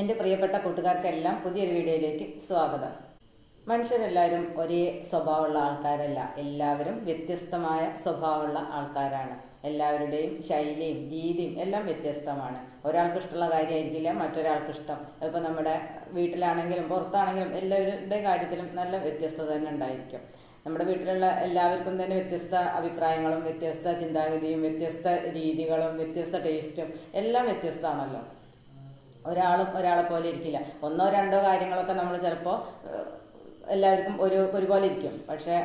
എന്റെ പ്രിയപ്പെട്ട കൂട്ടുകാർക്കെല്ലാം പുതിയൊരു വീഡിയോയിലേക്ക് സ്വാഗതം. മനുഷ്യരെല്ലാവരും ഒരേ സ്വഭാവമുള്ള ആൾക്കാരല്ല. എല്ലാവരും വ്യത്യസ്തമായ സ്വഭാവമുള്ള ആൾക്കാരാണ്. എല്ലാവരുടെയും ശൈലിയും രീതിയും എല്ലാം വ്യത്യസ്തമാണ്. ഒരാൾക്ക് ഇഷ്ടമുള്ള കാര്യമായിരിക്കില്ല മറ്റൊരാൾക്ക് ഇഷ്ടം നമ്മുടെ വീട്ടിലാണെങ്കിലും പുറത്താണെങ്കിലും എല്ലാവരുടെ കാര്യത്തിലും നല്ല വ്യത്യസ്തത തന്നെ ഉണ്ടായിരിക്കും. നമ്മുടെ വീട്ടിലുള്ള എല്ലാവർക്കും തന്നെ വ്യത്യസ്ത അഭിപ്രായങ്ങളും വ്യത്യസ്ത ചിന്താഗതിയും വ്യത്യസ്ത രീതികളും വ്യത്യസ്ത ടേസ്റ്റും എല്ലാം വ്യത്യസ്തമാണല്ലോ. ഒരാളും ഒരാളെ പോലെ ഇരിക്കില്ല. ഒന്നോ രണ്ടോ കാര്യങ്ങളൊക്കെ നമ്മൾ ചിലപ്പോൾ എല്ലാവർക്കും ഒരു ഒരുപോലെ ഇരിക്കും. പക്ഷേ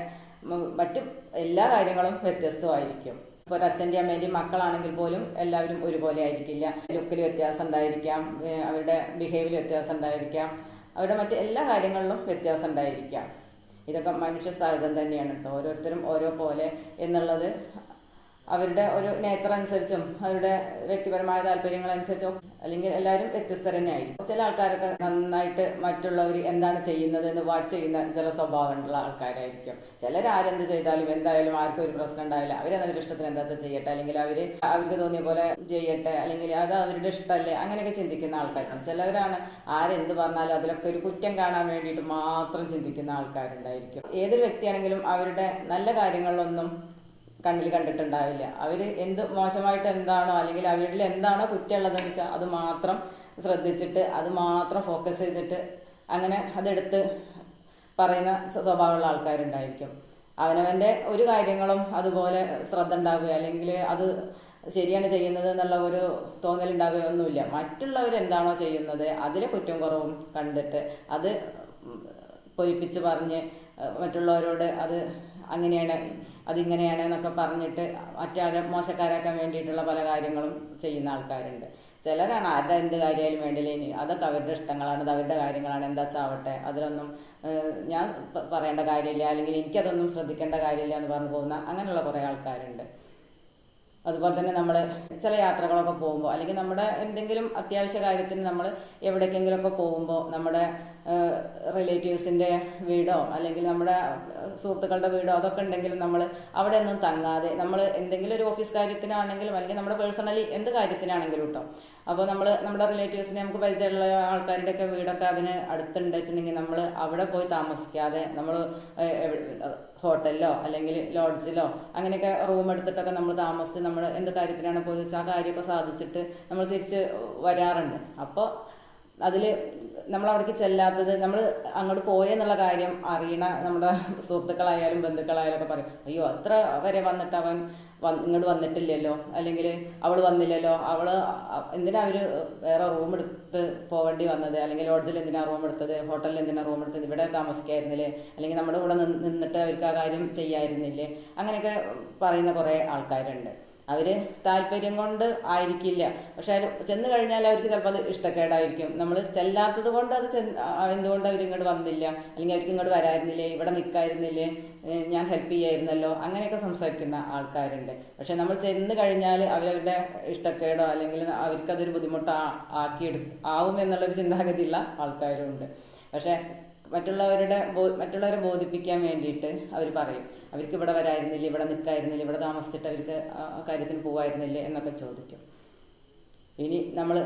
മറ്റു എല്ലാ കാര്യങ്ങളും വ്യത്യസ്തമായിരിക്കും. ഇപ്പോൾ ഒരു അച്ഛന്റെയും അമ്മേന്റെയും മക്കളാണെങ്കിൽ പോലും എല്ലാവരും ഒരുപോലെ ആയിരിക്കില്ല. ലുക്കിൽ വ്യത്യാസം ഉണ്ടായിരിക്കാം അവരുടെ ബിഹേവിയർ വ്യത്യാസം ഉണ്ടായിരിക്കാം അവരുടെ മറ്റ് എല്ലാ കാര്യങ്ങളിലും വ്യത്യാസം ഉണ്ടായിരിക്കാം. ഇതൊക്കെ മനുഷ്യ സഹജം തന്നെയാണ് കേട്ടോ ഓരോരുത്തരും ഓരോ പോലെ എന്നുള്ളത് അവരുടെ ഒരു നേച്ചർ അനുസരിച്ചും അവരുടെ വ്യക്തിപരമായ താല്പര്യങ്ങൾ അനുസരിച്ചും അല്ലെങ്കിൽ എല്ലാവരും വ്യത്യസ്തർ തന്നെയായിരിക്കും. ചില ആൾക്കാരൊക്കെ നന്നായിട്ട് മറ്റുള്ളവർ എന്താണ് ചെയ്യുന്നത് എന്ന് വാച്ച് ചെയ്യുന്ന ചില സ്വഭാവമുള്ള ആൾക്കാരായിരിക്കും. ചിലർ ആരെന്ത് ചെയ്താലും എന്തായാലും ആർക്കും ഒരു പ്രശ്നം ഉണ്ടാവില്ല. അവർ അവരുടെ ഇഷ്ടത്തിന് എന്താ ചെയ്യട്ടെ? അല്ലെങ്കിൽ അവർ അവർക്ക് തോന്നിയ പോലെ ചെയ്യട്ടെ? അല്ലെങ്കിൽ അത് അവരുടെ ഇഷ്ടമല്ലേ അങ്ങനെയൊക്കെ ചിന്തിക്കുന്ന ആൾക്കാരാണ് ചിലവരാണ് ആരെന്ത് പറഞ്ഞാലും അതിലൊക്കെ ഒരു കുറ്റം കാണാൻ വേണ്ടിയിട്ട് മാത്രം ചിന്തിക്കുന്ന ആൾക്കാരുണ്ടായിരിക്കും. ഏതൊരു വ്യക്തിയാണെങ്കിലും അവരുടെ നല്ല കാര്യങ്ങളിലൊന്നും കണ്ണിൽ കണ്ടിട്ടുണ്ടാവില്ല. അവർ എന്ത് മോശമായിട്ട് എന്താണോ അല്ലെങ്കിൽ അവരിൽ എന്താണോ കുറ്റമുള്ളതെന്ന് വെച്ചാൽ അത് മാത്രം ശ്രദ്ധിച്ചിട്ട് അത് മാത്രം ഫോക്കസ് ചെയ്തിട്ട് അങ്ങനെ അതെടുത്ത് പറയുന്ന സ്വ- സ്വഭാവമുള്ള ആൾക്കാരുണ്ടായിരിക്കും. അവനവന്റെ ഒരു കാര്യങ്ങളും അതുപോലെ ശ്രദ്ധ ഉണ്ടാവുക അല്ലെങ്കിൽ അത് ശരിയാണ് ചെയ്യുന്നത് എന്നുള്ള ഒരു തോന്നലുണ്ടാവുകയൊന്നുമില്ല. മറ്റുള്ളവർ എന്താണോ ചെയ്യുന്നത് അതിലെ കുറ്റം കുറവും കണ്ടിട്ട് അത് പൊയിപ്പിച്ച് പറഞ്ഞ് മറ്റുള്ളവരോട് അത് അങ്ങനെയാണ് അതിങ്ങനെയാണ് എന്നൊക്കെ പറഞ്ഞിട്ട് മറ്റാരെ മോശക്കാരാക്കാൻ വേണ്ടിയിട്ടുള്ള പല കാര്യങ്ങളും ചെയ്യുന്ന ആൾക്കാരുണ്ട്. ചിലരാണ് ആരുടെ എന്ത് കാര്യമായാലും വേണ്ടില്ല ഇനി? അതൊക്കെ അവരുടെ ഇഷ്ടങ്ങളാണ് അവരുടെ കാര്യങ്ങളാണ് എന്താ ചാവട്ടെ? അതിലൊന്നും ഞാൻ പറയേണ്ട കാര്യമില്ല. അല്ലെങ്കിൽ എനിക്കതൊന്നും ശ്രദ്ധിക്കേണ്ട കാര്യമില്ല എന്ന് പറഞ്ഞു പോകുന്ന അങ്ങനെയുള്ള കുറേ ആൾക്കാരുണ്ട്. അതുപോലെ തന്നെ നമ്മൾ ചില യാത്രകളൊക്കെ പോകുമ്പോൾ അല്ലെങ്കിൽ നമ്മുടെ എന്തെങ്കിലും അത്യാവശ്യ കാര്യത്തിന് നമ്മൾ എവിടേക്കെങ്കിലുമൊക്കെ പോകുമ്പോൾ നമ്മുടെ റിലേറ്റീവ്സിന്റെ വീടോ അല്ലെങ്കിൽ നമ്മുടെ സുഹൃത്തുക്കളുടെ വീടോ അതൊക്കെ ഉണ്ടെങ്കിലും നമ്മൾ അവിടെ ഒന്നും തങ്ങാതെ നമ്മൾ എന്തെങ്കിലും ഒരു ഓഫീസ് കാര്യത്തിനാണെങ്കിലും അല്ലെങ്കിൽ നമ്മുടെ പേഴ്സണലി എന്ത് കാര്യത്തിനാണെങ്കിലും കേട്ടോ അപ്പോൾ നമ്മൾ നമ്മുടെ റിലേറ്റീവ്സിനെ നമുക്ക് പരിചയമുള്ള ആൾക്കാരുടെയൊക്കെ വീടൊക്കെ അതിന് അടുത്തുണ്ട് വെച്ചിട്ടുണ്ടെങ്കിൽ നമ്മൾ അവിടെ പോയി താമസിക്കാതെ നമ്മൾ ഹോട്ടലിലോ അല്ലെങ്കിൽ ലോഡ്ജിലോ അങ്ങനെയൊക്കെ റൂം എടുത്തിട്ടൊക്കെ നമ്മൾ താമസിച്ച് നമ്മൾ എന്ത് കാര്യത്തിനാണ് പോയി വെച്ചാൽ ആ കാര്യമൊക്കെ സാധിച്ചിട്ട് നമ്മൾ തിരിച്ച് വരാറുണ്ട്. അപ്പോൾ അതിൽ നമ്മൾ അവിടേക്ക് ചെല്ലാത്തത് നമ്മൾ അങ്ങോട്ട് പോയെന്നുള്ള കാര്യം അറിയണ നമ്മുടെ സുഹൃത്തുക്കളായാലും ബന്ധുക്കളായാലും ഒക്കെ പറയും അയ്യോ അത്ര വരെ വന്നിട്ട് അവൻ ഇങ്ങോട്ട് വന്നിട്ടില്ലല്ലോ? അല്ലെങ്കിൽ അവൾ വന്നില്ലല്ലോ? അവൾ എന്തിനാ അവർ വേറെ റൂം എടുത്ത് പോവേണ്ടി വന്നത്? അല്ലെങ്കിൽ ലോഡ്ജിൽ എന്തിനാ റൂം എടുത്തത്? ഹോട്ടലിൽ എന്തിനാ റൂം എടുത്തത്? ഇവിടെ താമസിക്കായിരുന്നില്ലേ? അല്ലെങ്കിൽ നമ്മുടെ കൂടെ നിന്നിട്ട് അവർക്ക് ആ കാര്യം ചെയ്യായിരുന്നില്ലേ? അങ്ങനെയൊക്കെ പറയുന്ന കുറേ ആൾക്കാരുണ്ട്. അവർ താല്പര്യം കൊണ്ട് ആയിരിക്കില്ല. പക്ഷെ അവർ ചെന്ന് കഴിഞ്ഞാൽ അവർക്ക് ചിലപ്പോൾ അത് ഇഷ്ടക്കേടായിരിക്കും. നമ്മൾ ചെല്ലാത്തത് കൊണ്ട് അത് ചെന്ന് എന്തുകൊണ്ട് അവർ ഇങ്ങോട്ട് വന്നില്ല? അല്ലെങ്കിൽ അവർക്ക് ഇങ്ങോട്ട് വരായിരുന്നില്ലേ? ഇവിടെ നിൽക്കായിരുന്നില്ലേ ഞാൻ ഹെൽപ്പ് ചെയ്യായിരുന്നല്ലോ? അങ്ങനെയൊക്കെ സംസാരിക്കുന്ന ആൾക്കാരുണ്ട്. പക്ഷെ നമ്മൾ ചെന്ന് കഴിഞ്ഞാൽ അവരവരുടെ ഇഷ്ടക്കേടോ അല്ലെങ്കിൽ അവർക്കതൊരു ബുദ്ധിമുട്ട് ആക്കിയെടു ആവും എന്നുള്ളൊരു ചിന്താഗതിയുള്ള ആൾക്കാരുണ്ട്. പക്ഷെ മറ്റുള്ളവരുടെ മറ്റുള്ളവരെ ബോധിപ്പിക്കാൻ വേണ്ടിയിട്ട് അവർ പറയും. അവർക്ക് ഇവിടെ വരായിരുന്നില്ല ഇവിടെ നിൽക്കായിരുന്നില്ല ഇവിടെ താമസിച്ചിട്ട് അവർക്ക് കാര്യത്തിന് പോവായിരുന്നില്ലേ എന്നൊക്കെ ചോദിക്കും. ഇനി നമ്മൾ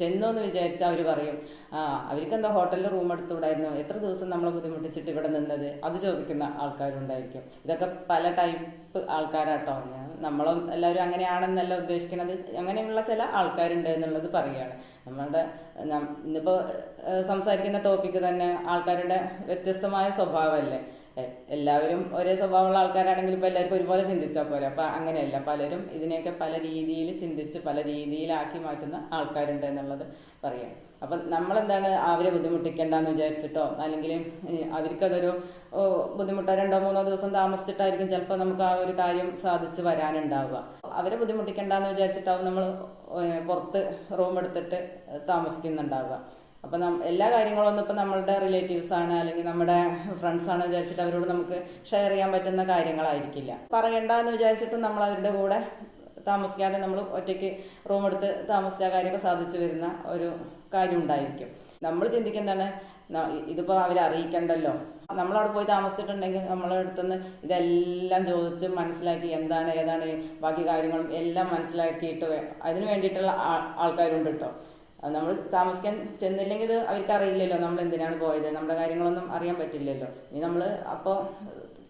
ചെന്നു എന്ന് വിചാരിച്ചാൽ അവർ പറയും ആ അവർക്ക് എന്താ ഹോട്ടലിൽ റൂം എടുത്തുകൂടായിരുന്നു? എത്ര ദിവസം നമ്മളെ ബുദ്ധിമുട്ടിച്ചിട്ട് ഇവിടെ നിന്നത്? അത് ചോദിക്കുന്ന ആൾക്കാരുണ്ടായിരിക്കും. ഇതൊക്കെ പല ടൈപ്പ് ആൾക്കാരാട്ടോ. ഞാൻ നമ്മളും എല്ലാവരും അങ്ങനെയാണെന്നല്ല ഉദ്ദേശിക്കുന്നത് അങ്ങനെയുള്ള ചില ആൾക്കാരുണ്ട് എന്നുള്ളത് പറയുകയാണ് നമ്മളുടെ ഇന്നിപ്പോൾ സംസാരിക്കുന്ന ടോപ്പിക്ക് തന്നെ ആൾക്കാരുടെ വ്യത്യസ്തമായ സ്വഭാവമല്ലേ? എല്ലാവരും ഒരേ സ്വഭാവമുള്ള ആൾക്കാരാണെങ്കിൽ ഇപ്പോൾ എല്ലാവർക്കും ഒരുപോലെ ചിന്തിച്ചാൽ പോരെ. അപ്പം അങ്ങനെയല്ല പലരും ഇതിനെയൊക്കെ പല രീതിയിൽ ചിന്തിച്ച് പല രീതിയിലാക്കി മാറ്റുന്ന ആൾക്കാരുണ്ട് എന്നുള്ളത് പറയാം. അപ്പം നമ്മളെന്താണ് അവരെ ബുദ്ധിമുട്ടിക്കേണ്ടെന്ന് വിചാരിച്ചിട്ടോ? അല്ലെങ്കിൽ അവർക്കതൊരു ബുദ്ധിമുട്ടോ രണ്ടോ മൂന്നോ ദിവസം താമസിച്ചിട്ടായിരിക്കും ചിലപ്പോൾ നമുക്ക് ആ ഒരു കാര്യം സാധിച്ച് വരാനുണ്ടാവുക. അവരെ ബുദ്ധിമുട്ടിക്കേണ്ടെന്ന് വിചാരിച്ചിട്ടാവും നമ്മൾ പുറത്ത് റൂം എടുത്തിട്ട് താമസിക്കുന്നുണ്ടാവുക. അപ്പം നം എല്ലാ കാര്യങ്ങളും ഒന്നും ഇപ്പം നമ്മളുടെ റിലേറ്റീവ്സ് ആണ് അല്ലെങ്കിൽ നമ്മുടെ ഫ്രണ്ട്സ് ആണ് വിചാരിച്ചിട്ട് അവരോട് നമുക്ക് ഷെയർ ചെയ്യാൻ പറ്റുന്ന കാര്യങ്ങളായിരിക്കില്ല. പറയണ്ട എന്ന് വിചാരിച്ചിട്ടും നമ്മൾ അവരുടെ കൂടെ താമസിക്കാതെ നമ്മൾ ഒറ്റയ്ക്ക് റൂം എടുത്ത് താമസിച്ച കാര്യമൊക്കെ സാധിച്ചു വരുന്ന ഒരു കാര്യം ഉണ്ടായിരിക്കും. നമ്മൾ ചിന്തിക്കുന്നതാണ് ഇതിപ്പോൾ അവരെ അറിയിക്കണ്ടല്ലോ. നമ്മളവിടെ പോയി താമസിച്ചിട്ടുണ്ടെങ്കിൽ നമ്മളെ അടുത്തുനിന്ന് ഇതെല്ലാം ചോദിച്ച് മനസ്സിലാക്കി എന്താണ് ഏതാണ് ബാക്കി കാര്യങ്ങളും എല്ലാം മനസ്സിലാക്കിയിട്ട് അതിന് വേണ്ടിയിട്ടുള്ള ആൾക്കാരുണ്ട് കേട്ടോ നമ്മൾ താമസിക്കാൻ ചെന്നില്ലെങ്കിൽ അവർക്ക് അറിയില്ലല്ലോ നമ്മൾ എന്തിനാണ് പോയത് നമ്മുടെ കാര്യങ്ങളൊന്നും അറിയാൻ പറ്റില്ലല്ലോ. ഇനി നമ്മൾ അപ്പോൾ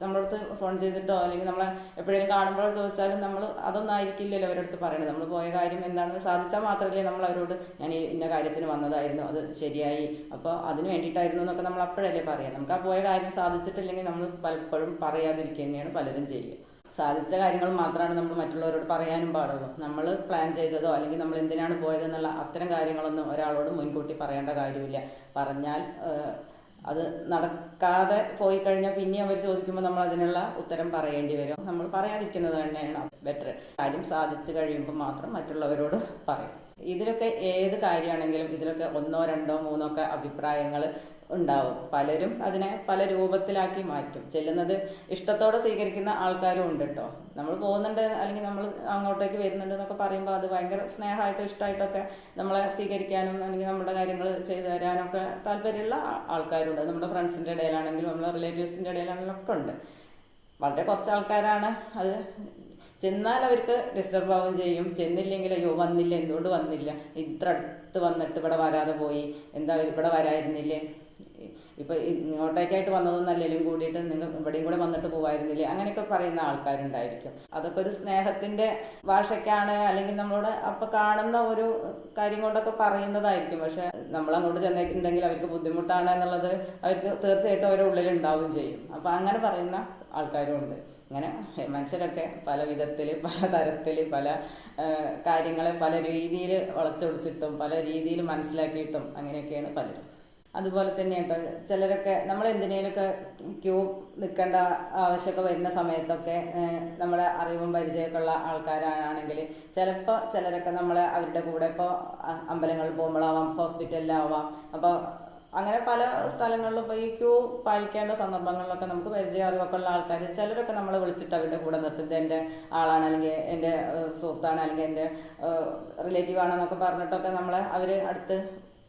നമ്മുടെ അടുത്ത് ഫോൺ ചെയ്തിട്ടോ അല്ലെങ്കിൽ നമ്മളെ എപ്പോഴെങ്കിലും കാണുമ്പോഴോ ചോദിച്ചാലും നമ്മൾ അതൊന്നും ആയിരിക്കില്ലല്ലോ അവരുടെ അടുത്ത് പറയണത്. നമ്മൾ പോയ കാര്യം എന്താണെന്ന് സാധിച്ചാൽ മാത്രമല്ലേ നമ്മൾ അവരോട് ഞാൻ ഇന്ന കാര്യത്തിന് വന്നതായിരുന്നു അത് ശരിയായി അപ്പോൾ അതിന് വേണ്ടിയിട്ടായിരുന്നു എന്നൊക്കെ നമ്മൾ അപ്പോഴല്ലേ പറയാം. നമുക്ക് ആ പോയ കാര്യം സാധിച്ചിട്ടില്ലെങ്കിൽ നമ്മൾ പലപ്പോഴും പറയാതിരിക്കുക തന്നെയാണ് പലരും ചെയ്യുക. സാധിച്ച കാര്യങ്ങൾ മാത്രമാണ് നമ്മൾ മറ്റുള്ളവരോട് പറയാനും പാടുള്ളൂ. നമ്മൾ പ്ലാൻ ചെയ്തതോ അല്ലെങ്കിൽ നമ്മൾ എന്തിനാണ് പോയതെന്നുള്ള അത്തരം കാര്യങ്ങളൊന്നും ഒരാളോട് മുൻകൂട്ടി പറയേണ്ട കാര്യമില്ല. പറഞ്ഞാൽ അത് നടക്കാതെ പോയി കഴിഞ്ഞാൽ പിന്നെ അവർ ചോദിക്കുമ്പോൾ നമ്മൾ അതിനുള്ള ഉത്തരം പറയേണ്ടി വരും. നമ്മൾ പറയാതിരിക്കുന്നത് തന്നെയാണ് ബെറ്റർ കാര്യം സാധിച്ചു കഴിയുമ്പോൾ മാത്രം മറ്റുള്ളവരോട് പറയും. ഇതിലൊക്കെ ഏത് കാര്യമാണെങ്കിലും ഇതിലൊക്കെ ഒന്നോ രണ്ടോ മൂന്നോ ഒക്കെ അഭിപ്രായങ്ങൾ ഉണ്ടാവും. പലരും അതിനെ പല രൂപത്തിലാക്കി മാറ്റും. ചെല്ലുന്നത് ഇഷ്ടത്തോടെ സ്വീകരിക്കുന്ന ആൾക്കാരും ഉണ്ട് കേട്ടോ നമ്മൾ പോകുന്നുണ്ട് അല്ലെങ്കിൽ നമ്മൾ അങ്ങോട്ടേക്ക് വരുന്നുണ്ട് എന്നൊക്കെ പറയുമ്പോൾ അത് ഭയങ്കര സ്നേഹമായിട്ടും ഇഷ്ടമായിട്ടൊക്കെ നമ്മളെ സ്വീകരിക്കാനും അല്ലെങ്കിൽ നമ്മുടെ കാര്യങ്ങൾ ചെയ്തു തരാനൊക്കെ താല്പര്യമുള്ള ആൾക്കാരുണ്ട്. നമ്മുടെ ഫ്രണ്ട്സിന്റെ ഇടയിലാണെങ്കിലും നമ്മുടെ റിലേറ്റീവ്സിന്റെ ഇടയിലാണെങ്കിലും ഒക്കെ ഉണ്ട്. വളരെ കുറച്ച് ആൾക്കാരാണ് അത്. ചെന്നാൽ അവർക്ക് ഡിസ്റ്റർബ് ആവുകയും ചെയ്യും. ചെന്നില്ലെങ്കിൽ അയ്യോ വന്നില്ല. എന്തുകൊണ്ട് വന്നില്ല? ഇത്ര അടുത്ത് വന്നിട്ട് ഇവിടെ വരാതെ പോയി. എന്താ ഇവിടെ വരായിരുന്നില്ലേ ഇപ്പൊ ഇങ്ങോട്ടേക്കായിട്ട് വന്നതൊന്നല്ലെങ്കിലും കൂടിയിട്ട് നിങ്ങൾ ഇവിടെയും കൂടെ വന്നിട്ട് പോവായിരുന്നില്ലേ? അങ്ങനെയൊക്കെ പറയുന്ന ആൾക്കാരുണ്ടായിരിക്കും. അതൊക്കെ ഒരു സ്നേഹത്തിന്റെ ഭാഷയ്ക്കാണ് അല്ലെങ്കിൽ നമ്മളോട് അപ്പൊ കാണുന്ന ഒരു കാര്യം കൊണ്ടൊക്കെ പറയുന്നതായിരിക്കും. പക്ഷെ നമ്മൾ അങ്ങോട്ട് ചെന്നിട്ടുണ്ടെങ്കിൽ അവർക്ക് ബുദ്ധിമുട്ടാണ് എന്നുള്ളത് അവർക്ക് തീർച്ചയായിട്ടും അവരുടെ ഉള്ളിൽ ഉണ്ടാവുകയും ചെയ്യും. അപ്പോൾ അങ്ങനെ പറയുന്ന ആൾക്കാരും ഉണ്ട്. ഇങ്ങനെ മനുഷ്യരൊക്കെ പല വിധത്തിൽ പല തരത്തിൽ പല കാര്യങ്ങളെ പല രീതിയിൽ വളച്ചൊടിച്ചിട്ടും പല രീതിയിൽ മനസ്സിലാക്കിയിട്ടും അങ്ങനെയൊക്കെയാണ് പലരും. അതുപോലെ തന്നെ ഇപ്പം ചിലരൊക്കെ നമ്മൾ എന്തിനേലൊക്കെ ക്യൂ നിൽക്കേണ്ട ആവശ്യമൊക്കെ വരുന്ന സമയത്തൊക്കെ നമ്മളെ അറിവും പരിചയമൊക്കെ ഉള്ള ആൾക്കാരാണെങ്കിൽ ചിലപ്പോൾ ചിലരൊക്കെ നമ്മളെ അവരുടെ കൂടെ ഇപ്പോൾ അമ്പലങ്ങളിൽ പോകുമ്പോഴാവാം ഹോസ്പിറ്റലിലാവാം. അപ്പോൾ അങ്ങനെ പല സ്ഥലങ്ങളിലും ഇപ്പോൾ ഈ ക്യൂ പാലിക്കേണ്ട സന്ദർഭങ്ങളിലൊക്കെ നമുക്ക് പരിചയം അറിവൊക്കെ ഉള്ള ആൾക്കാർ ചിലരൊക്കെ നമ്മളെ വിളിച്ചിട്ട് അവരുടെ കൂടെ നിർത്തുന്നത് എന്റെ ആളാണ് അല്ലെങ്കിൽ എന്റെ സുഹൃത്താണ് അല്ലെങ്കിൽ എന്റെ റിലേറ്റീവ് ആണെന്നൊക്കെ പറഞ്ഞിട്ടൊക്കെ നമ്മളെ അവർ അടുത്ത്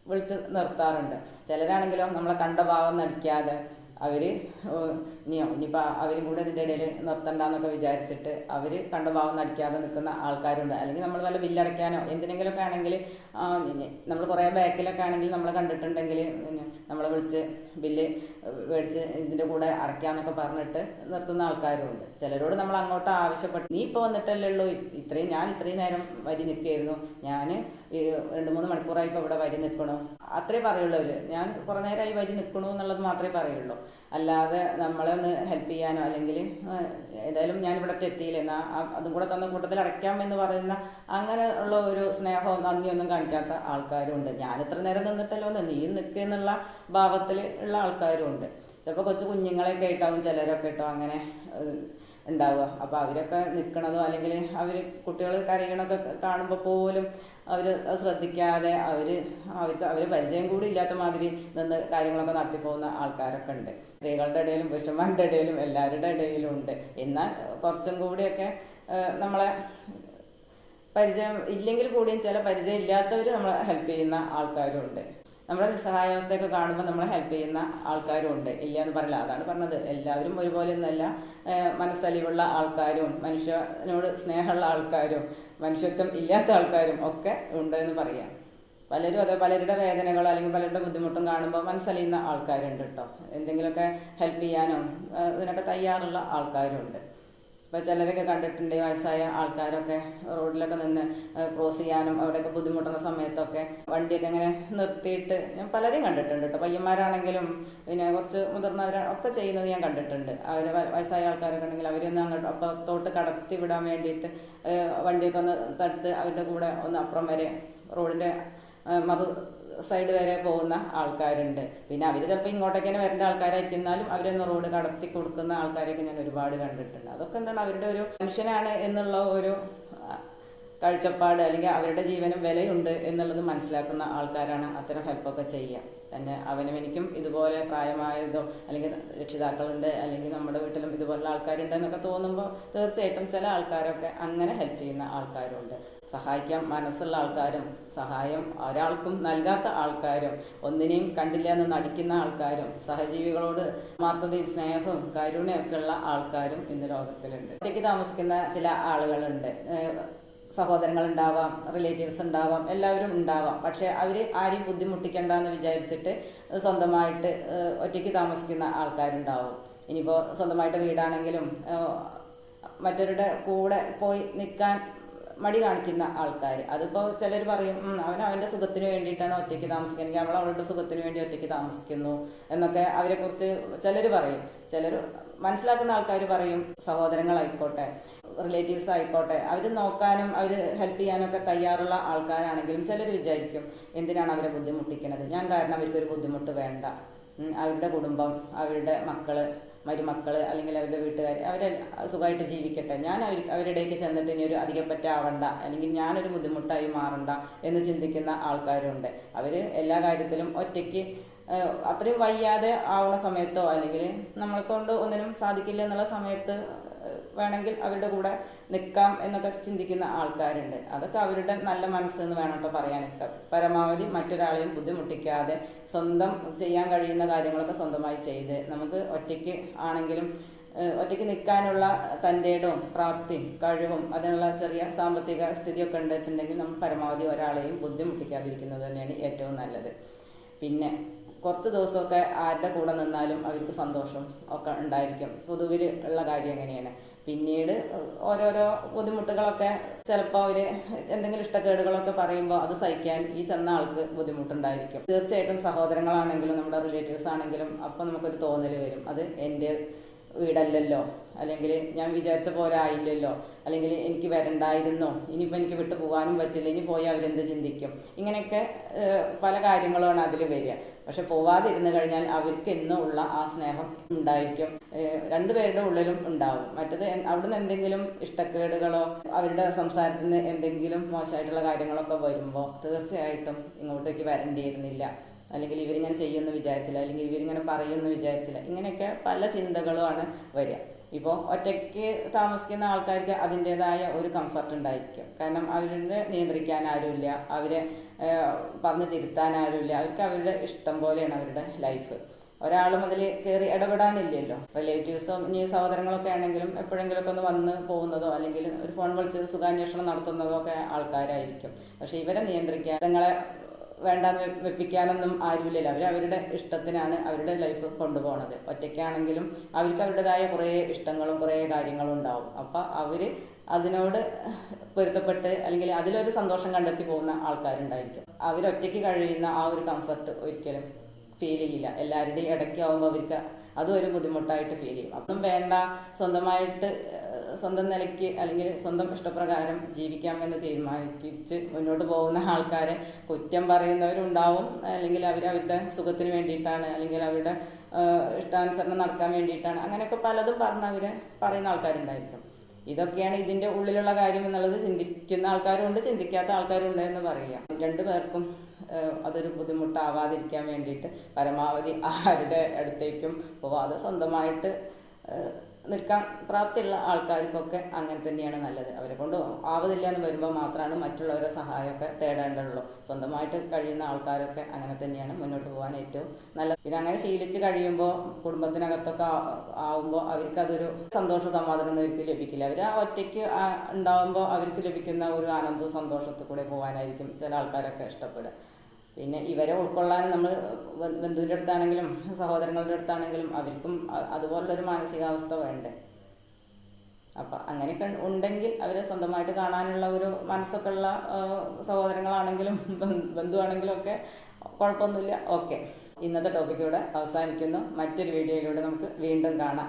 വിളിച്ച് നിർത്താറുണ്ട്. ചിലരാണെങ്കിലോ നമ്മളെ കണ്ട ഭാവം നടിക്കാതെ അവർ ഇനിയോ? ഇനിയിപ്പോൾ അവരും കൂടെ ഇതിന്റെ ഇടയിൽ നിർത്തണ്ടെന്നൊക്കെ വിചാരിച്ചിട്ട് അവർ കണ്ട ഭാവം നടിക്കാതെ നിൽക്കുന്ന ആൾക്കാരുണ്ട്. അല്ലെങ്കിൽ നമ്മൾ വല്ല ബില്ലടയ്ക്കാനോ എന്തിനെങ്കിലുമൊക്കെ ആണെങ്കിൽ നമ്മൾ കുറേ ബാക്കിലൊക്കെ ആണെങ്കിൽ നമ്മൾ കണ്ടിട്ടുണ്ടെങ്കിൽ നമ്മളെ വിളിച്ച് ബില്ല് മേടിച്ച് ഇതിന്റെ കൂടെ അടയ്ക്കാമെന്നൊക്കെ പറഞ്ഞിട്ട് നിർത്തുന്ന ആൾക്കാരുമുണ്ട് ചിലരോട് നമ്മൾ അങ്ങോട്ട് ആവശ്യപ്പെട്ട്. നീ ഇപ്പോൾ വന്നിട്ടല്ലേ ഉള്ളൂ? ഇത്രയും ഞാൻ ഇത്രയും നേരം വരി നിൽക്കുകയായിരുന്നു. ഞാൻ രണ്ട് മൂന്ന് മണിക്കൂറായി ഇപ്പോൾ ഇവിടെ വരി നിൽക്കണു. അത്രേ പറയുള്ളൂ അവർ ഞാൻ കുറേ നേരമായി വരി നിൽക്കണു എന്നുള്ളത് മാത്രമേ പറയുള്ളൂ. അല്ലാതെ നമ്മളെ ഒന്ന് ഹെൽപ്പ് ചെയ്യാനോ അല്ലെങ്കിൽ ഏതായാലും ഞാൻ എത്തിയില്ല. എന്നാൽ അതും കൂടെ തന്ന കൂട്ടത്തിൽ അടയ്ക്കാം എന്ന് പറയുന്ന അങ്ങനെ ഉള്ള ഒരു സ്നേഹവും നന്ദിയൊന്നും കാണിക്കാത്ത ആൾക്കാരും ഉണ്ട് ഞാൻ ഇത്ര നേരം നിന്നിട്ടല്ലോ എന്ന് നീ നിൽക്കുക ഭാവത്തിൽ ഉള്ള ആൾക്കാരും ഉണ്ട് ചിലപ്പോൾ കൊച്ചു കുഞ്ഞുങ്ങളെ കേട്ടാവും ചിലരൊക്കെ ഇട്ടോ അങ്ങനെ ഉണ്ടാവുക. അപ്പോൾ അവരൊക്കെ നിൽക്കണതോ അല്ലെങ്കിൽ അവർ കുട്ടികൾ കരയണതൊക്കെ കാണുമ്പോൾ പോലും അവർ ശ്രദ്ധിക്കാതെ അവർ അവർക്ക് അവർ പരിചയം കൂടി ഇല്ലാത്ത മാതിരി നിന്ന് കാര്യങ്ങളൊക്കെ നടത്തി പോകുന്ന ആൾക്കാരൊക്കെ ഉണ്ട്. സ്ത്രീകളുടെ ഇടയിലും പുരുഷന്മാരുടെ ഇടയിലും എല്ലാവരുടെ ഇടയിലും ഉണ്ട്. എന്നാൽ കുറച്ചും കൂടിയൊക്കെ നമ്മളെ പരിചയം ഇല്ലെങ്കിൽ കൂടിയും ചില പരിചയം ഇല്ലാത്തവർ നമ്മളെ ഹെൽപ്പ് ചെയ്യുന്ന ആൾക്കാരും ഉണ്ട്. നമ്മുടെ നിസ്സഹായാവസ്ഥയൊക്കെ കാണുമ്പോൾ നമ്മളെ ഹെൽപ്പ് ചെയ്യുന്ന ആൾക്കാരും ഉണ്ട്. ഇല്ല എന്ന് പറയില്ല. അതാണ് പറഞ്ഞത്. എല്ലാവരും ഒരുപോലെ ഒന്നല്ല മനസ്സലിവുള്ള ആൾക്കാരും മനുഷ്യനോട് സ്നേഹമുള്ള ആൾക്കാരും മനുഷ്യത്വം ഇല്ലാത്ത ആൾക്കാരും ഒക്കെ ഉണ്ട് എന്ന് പറയാം. പലരും അതോ പലരുടെ വേദനകളോ അല്ലെങ്കിൽ പലരുടെ ബുദ്ധിമുട്ടും കാണുമ്പോൾ മനസ്സലിയുന്ന ആൾക്കാരുണ്ട് കേട്ടോ. എന്തെങ്കിലുമൊക്കെ ഹെൽപ്പ് ചെയ്യാനോ ഇതിനൊക്കെ തയ്യാറുള്ള ആൾക്കാരുണ്ട്. ഇപ്പോൾ ചിലരൊക്കെ കണ്ടിട്ടുണ്ട് വയസ്സായ ആൾക്കാരൊക്കെ റോഡിലൊക്കെ നിന്ന് ക്രോസ് ചെയ്യാനും അവിടെയൊക്കെ ബുദ്ധിമുട്ടുന്ന സമയത്തൊക്കെ വണ്ടിയൊക്കെ ഇങ്ങനെ നിർത്തിയിട്ട് ഞാൻ പലരെയും കണ്ടിട്ടുണ്ട് കേട്ടോ. പയ്യന്മാരാണെങ്കിലും പിന്നെ കുറച്ച് മുതിർന്നവരാണ് ഒക്കെ ചെയ്യുന്നത് ഞാൻ കണ്ടിട്ടുണ്ട്. അവർ വയസ്സായ ആൾക്കാരൊക്കെ ഉണ്ടെങ്കിൽ അവരൊന്ന് അങ്ങോട്ട് അപ്പുറത്തോട്ട് കടത്തി വിടാൻ വേണ്ടിയിട്ട് വണ്ടിയൊക്കെ ഒന്ന് തടുത്ത് അവരുടെ കൂടെ ഒന്ന് അപ്പുറം വരെ റോഡിന്റെ മറു സൈഡ് വരെ പോകുന്ന ആൾക്കാരുണ്ട്. പിന്നെ അവർ ചിലപ്പോൾ ഇങ്ങോട്ടേക്ക് തന്നെ വരേണ്ട ആൾക്കാരായിരിക്കും. എന്നാലും അവരൊന്ന് റോഡ് കടത്തി കൊടുക്കുന്ന ആൾക്കാരെയൊക്കെ ഞാൻ ഒരുപാട് കണ്ടിട്ടുണ്ട്. അതൊക്കെ എന്താണ് അവരുടെ ഒരു മനുഷ്യനാണ് എന്നുള്ള ഒരു കാഴ്ചപ്പാട് അല്ലെങ്കിൽ അവരുടെ ജീവനും വിലയുണ്ട് എന്നുള്ളത് മനസ്സിലാക്കുന്ന ആൾക്കാരാണ് അത്തരം ഹെൽപ്പൊക്കെ ചെയ്യുക. തന്നെ അവനും എനിക്കും ഇതുപോലെ പ്രായമായതോ അല്ലെങ്കിൽ രക്ഷിതാക്കളുണ്ട് അല്ലെങ്കിൽ നമ്മുടെ വീട്ടിലും ഇതുപോലുള്ള ആൾക്കാരുണ്ട് എന്നൊക്കെ തോന്നുമ്പോൾ തീർച്ചയായിട്ടും ചില ആൾക്കാരൊക്കെ അങ്ങനെ ഹെൽപ്പ് ചെയ്യുന്ന ആൾക്കാരുണ്ട്. സഹായിക്കാൻ മനസ്സുള്ള ആൾക്കാരും സഹായം ഒരാൾക്കും നൽകാത്ത ആൾക്കാരും ഒന്നിനെയും കണ്ടില്ല എന്ന് നടിക്കുന്ന ആൾക്കാരും സഹജീവികളോട് ആത്മാർത്ഥതയും സ്നേഹവും കരുണയൊക്കെ ഉള്ള ആൾക്കാരും ഇന്ന് ലോകത്തിലുണ്ട്. ഒറ്റയ്ക്ക് താമസിക്കുന്ന ചില ആളുകളുണ്ട്. സഹോദരങ്ങൾ ഉണ്ടാവാം റിലേറ്റീവ്സ് ഉണ്ടാവാം എല്ലാവരും ഉണ്ടാവാം. പക്ഷെ അവർ ആരെയും ബുദ്ധിമുട്ടിക്കണ്ട എന്ന് വിചാരിച്ചിട്ട് സ്വന്തമായിട്ട് ഒറ്റയ്ക്ക് താമസിക്കുന്ന ആൾക്കാരുണ്ടാവും. ഇനിയിപ്പോൾ സ്വന്തമായിട്ട് വീടാണെങ്കിലും മറ്റവരുടെ കൂടെ പോയി നിൽക്കാൻ മടി കാണിക്കുന്ന ആൾക്കാർ അതിപ്പോൾ ചിലർ പറയും അവൻ അവന്റെ സുഖത്തിന് വേണ്ടിയിട്ടാണ് ഒറ്റയ്ക്ക് താമസിക്കുന്നത്. അവൾ അവളുടെ സുഖത്തിന് വേണ്ടി ഒറ്റയ്ക്ക് താമസിക്കുന്നു. എന്നൊക്കെ അവരെക്കുറിച്ച് ചിലർ പറയും. ചിലർ മനസ്സിലാക്കുന്ന ആൾക്കാർ പറയും സഹോദരങ്ങളായിക്കോട്ടെ റിലേറ്റീവ്സ് ആയിക്കോട്ടെ അവർ നോക്കാനും അവർ ഹെൽപ്പ് ചെയ്യാനൊക്കെ തയ്യാറുള്ള ആൾക്കാരാണെങ്കിലും ചിലർ വിചാരിക്കും എന്തിനാണ് അവരെ ബുദ്ധിമുട്ടിക്കുന്നത് ഞാൻ കാരണം അവർക്കൊരു ബുദ്ധിമുട്ട് വേണ്ട. അവരുടെ കുടുംബം അവരുടെ മക്കൾ മരുമക്കൾ അല്ലെങ്കിൽ അവരുടെ വീട്ടുകാർ അവർ സുഖമായിട്ട് ജീവിക്കട്ടെ. ഞാൻ അവർ അവരുടെ ഇടയ്ക്ക് ചെന്നിട്ട് ഇനി ഒരു അധികപ്പറ്റാവണ്ട അല്ലെങ്കിൽ ഞാനൊരു ബുദ്ധിമുട്ടായി മാറണ്ട എന്ന് ചിന്തിക്കുന്ന ആൾക്കാരുണ്ട്. അവർ എല്ലാ കാര്യത്തിലും ഒറ്റയ്ക്ക് അത്രയും വയ്യാതെ ആവുന്ന സമയത്തോ അല്ലെങ്കിൽ നമ്മളെ കൊണ്ട് ഒന്നിനും സാധിക്കില്ല എന്നുള്ള സമയത്ത് വേണമെങ്കിൽ അവരുടെ കൂടെ നിൽക്കാം എന്നൊക്കെ ചിന്തിക്കുന്ന ആൾക്കാരുണ്ട്. അതൊക്കെ അവരുടെ നല്ല മനസ്സെന്ന് വേണം കേട്ടോ പറയാനൊക്കെ പരമാവധി മറ്റൊരാളെയും ബുദ്ധിമുട്ടിക്കാതെ സ്വന്തം ചെയ്യാൻ കഴിയുന്ന കാര്യങ്ങളൊക്കെ സ്വന്തമായി ചെയ്ത് നമുക്ക് ഒറ്റയ്ക്ക് ആണെങ്കിലും ഒറ്റയ്ക്ക് നിൽക്കാനുള്ള തന്റെ ഇടവും പ്രാപ്തിയും കഴിവും അതിനുള്ള ചെറിയ സാമ്പത്തിക സ്ഥിതിയൊക്കെ ഉണ്ട് വെച്ചിട്ടുണ്ടെങ്കിൽ നമ്മൾ പരമാവധി ഒരാളെയും ബുദ്ധിമുട്ടിക്കാതിരിക്കുന്നത് തന്നെയാണ് ഏറ്റവും നല്ലത്. പിന്നെ കുറച്ച് ദിവസമൊക്കെ ആരുടെ കൂടെ നിന്നാലും അവർക്ക് സന്തോഷം ഒക്കെ ഉണ്ടായിരിക്കും. പൊതുവിൽ ഉള്ള കാര്യം എങ്ങനെയാണ്? പിന്നീട് ഓരോരോ ബുദ്ധിമുട്ടുകളൊക്കെ ചിലപ്പോൾ അവർ എന്തെങ്കിലും ഇഷ്ടക്കേടുകളൊക്കെ പറയുമ്പോൾ അത് സഹിക്കാൻ ഈ ചെന്ന ആൾക്ക് ബുദ്ധിമുട്ടുണ്ടായിരിക്കും. തീർച്ചയായിട്ടും സഹോദരങ്ങളാണെങ്കിലും നമ്മുടെ റിലേറ്റീവ്സ് ആണെങ്കിലും അപ്പം നമുക്കൊരു തോന്നൽ വരും. അത് എന്റെ വീടല്ലല്ലോ. അല്ലെങ്കിൽ ഞാൻ വിചാരിച്ച പോലെ ആയില്ലല്ലോ. അല്ലെങ്കിൽ എനിക്ക് വരണ്ടായിരുന്നോ. ഇനിയിപ്പോൾ എനിക്ക് വിട്ടു പോകാനും പറ്റില്ല. ഇനി പോയി അവരെന്ത് ചിന്തിക്കും? ഇങ്ങനെയൊക്കെ പല കാര്യങ്ങളാണ് അതിൽ വരിക. പക്ഷെ പോവാതിരുന്നു കഴിഞ്ഞാൽ അവർക്ക് എന്നും ഉള്ള ആ സ്നേഹം ഉണ്ടായിരിക്കും. രണ്ടുപേരുടെ ഉള്ളിലും ഉണ്ടാവും. മറ്റത് അവിടുന്ന് എന്തെങ്കിലും ഇഷ്ടക്കേടുകളോ അവരുടെ സംസാരത്തിന് എന്തെങ്കിലും മോശമായിട്ടുള്ള കാര്യങ്ങളൊക്കെ വരുമ്പോൾ തീർച്ചയായിട്ടും ഇങ്ങോട്ടേക്ക് വരേണ്ടിയിരുന്നില്ല. അല്ലെങ്കിൽ ഇവരിങ്ങനെ ചെയ്യുമെന്ന് വിചാരിച്ചില്ല. അല്ലെങ്കിൽ ഇവരിങ്ങനെ പറയുമെന്ന് വിചാരിച്ചില്ല. ഇങ്ങനെയൊക്കെ പല ചിന്തകളുമാണ് വരിക. ഇപ്പോൾ ഒറ്റയ്ക്ക് താമസിക്കുന്ന ആൾക്കാർക്ക് അതിന്റെതായ ഒരു കംഫർട്ട് ഉണ്ടായിരിക്കും. കാരണം അവരുടെ നിയന്ത്രിക്കാൻ ആരുമില്ല. അവരെ പറഞ്ഞ് തിരുത്താൻ ആരുമില്ല. അവർക്ക് അവരുടെ ഇഷ്ടം പോലെയാണ് അവരുടെ ലൈഫ്. ഒരാളും അതിൽ കയറി ഇടപെടാനില്ലല്ലോ. റിലേറ്റീവ്സും ഇനി സഹോദരങ്ങളൊക്കെ ആണെങ്കിലും എപ്പോഴെങ്കിലുമൊക്കെ ഒന്ന് വന്ന് പോകുന്നതോ അല്ലെങ്കിൽ ഒരു ഫോൺ വിളിച്ച് സുഖാന്വേഷണം നടത്തുന്നതോ ഒക്കെ ആൾക്കാരായിരിക്കും. പക്ഷെ ഇവരെ നിയന്ത്രിക്കാൻ നിങ്ങളെ വേണ്ടാന്ന് വെപ്പിക്കാനൊന്നും ആരുമില്ലല്ലോ. അവർ അവരുടെ ഇഷ്ടത്തിനാണ് അവരുടെ ലൈഫ് കൊണ്ടുപോകുന്നത് ഒറ്റയ്ക്കാണെങ്കിലും അവർക്ക് അവരുടേതായ കുറേ ഇഷ്ടങ്ങളും കുറേ കാര്യങ്ങളും ഉണ്ടാവും. അപ്പം അവർ അതിനോട് പൊരുത്തപ്പെട്ട് അല്ലെങ്കിൽ അതിലൊരു സന്തോഷം കണ്ടെത്തി പോകുന്ന ആൾക്കാരുണ്ടായിരിക്കും. അവരൊറ്റയ്ക്ക് കഴിയുന്ന ആ ഒരു കംഫർട്ട് ഒരിക്കലും ഫീൽ ചെയ്യില്ല. എല്ലാവരുടെയും ഇടയ്ക്കാവുമ്പോൾ അവർക്ക് അതും ഒരു ബുദ്ധിമുട്ടായിട്ട് ഫീൽ ചെയ്യും. അതും വേണ്ട. സ്വന്തമായിട്ട് സ്വന്തം നിലയ്ക്ക് അല്ലെങ്കിൽ സ്വന്തം ഇഷ്ടപ്രകാരം ജീവിക്കാമെന്ന് തീരുമാനിച്ച് മുന്നോട്ട് പോകുന്ന ആൾക്കാരെ കുറ്റം പറയുന്നവരുണ്ടാവും. അല്ലെങ്കിൽ അവർ അവരുടെ സുഖത്തിന് വേണ്ടിയിട്ടാണ് അല്ലെങ്കിൽ അവരുടെ ഇഷ്ടാനുസരണം നടക്കാൻ വേണ്ടിയിട്ടാണ്. അങ്ങനെയൊക്കെ പലതും പറഞ്ഞ് അവരെ പറയുന്ന ആൾക്കാരുണ്ടായിരിക്കും. ഇതൊക്കെയാണ് ഇതിന്റെ ഉള്ളിലുള്ള കാര്യം എന്നുള്ളത് ചിന്തിക്കുന്ന ആൾക്കാരുണ്ട് ചിന്തിക്കാത്ത ആൾക്കാരുണ്ട് എന്ന് പറയാം. രണ്ടു പേർക്കും അതൊരു ബുദ്ധിമുട്ടാവാതിരിക്കാൻ വേണ്ടിയിട്ട് പരമാവധി ആരുടെ അടുത്തേക്കും പോവാതെ സ്വന്തമായിട്ട് നിൽക്കാൻ പ്രാപ്തിയുള്ള ആൾക്കാർക്കൊക്കെ അങ്ങനെ തന്നെയാണ് നല്ലത്. അവരെ കൊണ്ട് ആവതില്ല എന്ന് വരുമ്പോൾ മാത്രമാണ് മറ്റുള്ളവരുടെ സഹായമൊക്കെ തേടേണ്ടതുള്ളൂ. സ്വന്തമായിട്ട് കഴിയുന്ന ആൾക്കാരൊക്കെ അങ്ങനെ തന്നെയാണ് മുന്നോട്ട് പോകാൻ ഏറ്റവും നല്ലത്. പിന്നെ അങ്ങനെ ശീലിച്ച് കഴിയുമ്പോൾ കുടുംബത്തിനകത്തൊക്കെ ആവുമ്പോൾ അവർക്ക് അതൊരു സന്തോഷ സമാധാനം അവർക്ക് ലഭിക്കില്ല. അവർ ആ ഒറ്റയ്ക്ക് ഉണ്ടാവുമ്പോൾ അവർക്ക് ലഭിക്കുന്ന ഒരു ആനന്ദവും സന്തോഷത്തിൽ കൂടെ പോകാനായിരിക്കും ചില ആൾക്കാരൊക്കെ ഇഷ്ടപ്പെടുക. പിന്നെ ഇവരെ ഉൾക്കൊള്ളാൻ നമ്മൾ ബന്ധുവിന്റെ അടുത്താണെങ്കിലും സഹോദരങ്ങളുടെ അടുത്താണെങ്കിലും അവർക്കും അതുപോലുള്ളൊരു മാനസികാവസ്ഥ വേണ്ടേ? അപ്പം അങ്ങനെയൊക്കെ ഉണ്ടെങ്കിൽ അവരെ സ്വന്തമായിട്ട് കാണാനുള്ള ഒരു മനസ്സൊക്കെ ഉള്ള സഹോദരങ്ങളാണെങ്കിലും ബന്ധു- ബന്ധുവാണെങ്കിലും ഒക്കെ കുഴപ്പമൊന്നുമില്ല. ഓക്കെ. ഇന്നത്തെ ടോപ്പിക്ക് ഇവിടെ അവസാനിക്കുന്നു. മറ്റൊരു വീഡിയോയിലൂടെ നമുക്ക് വീണ്ടും കാണാം.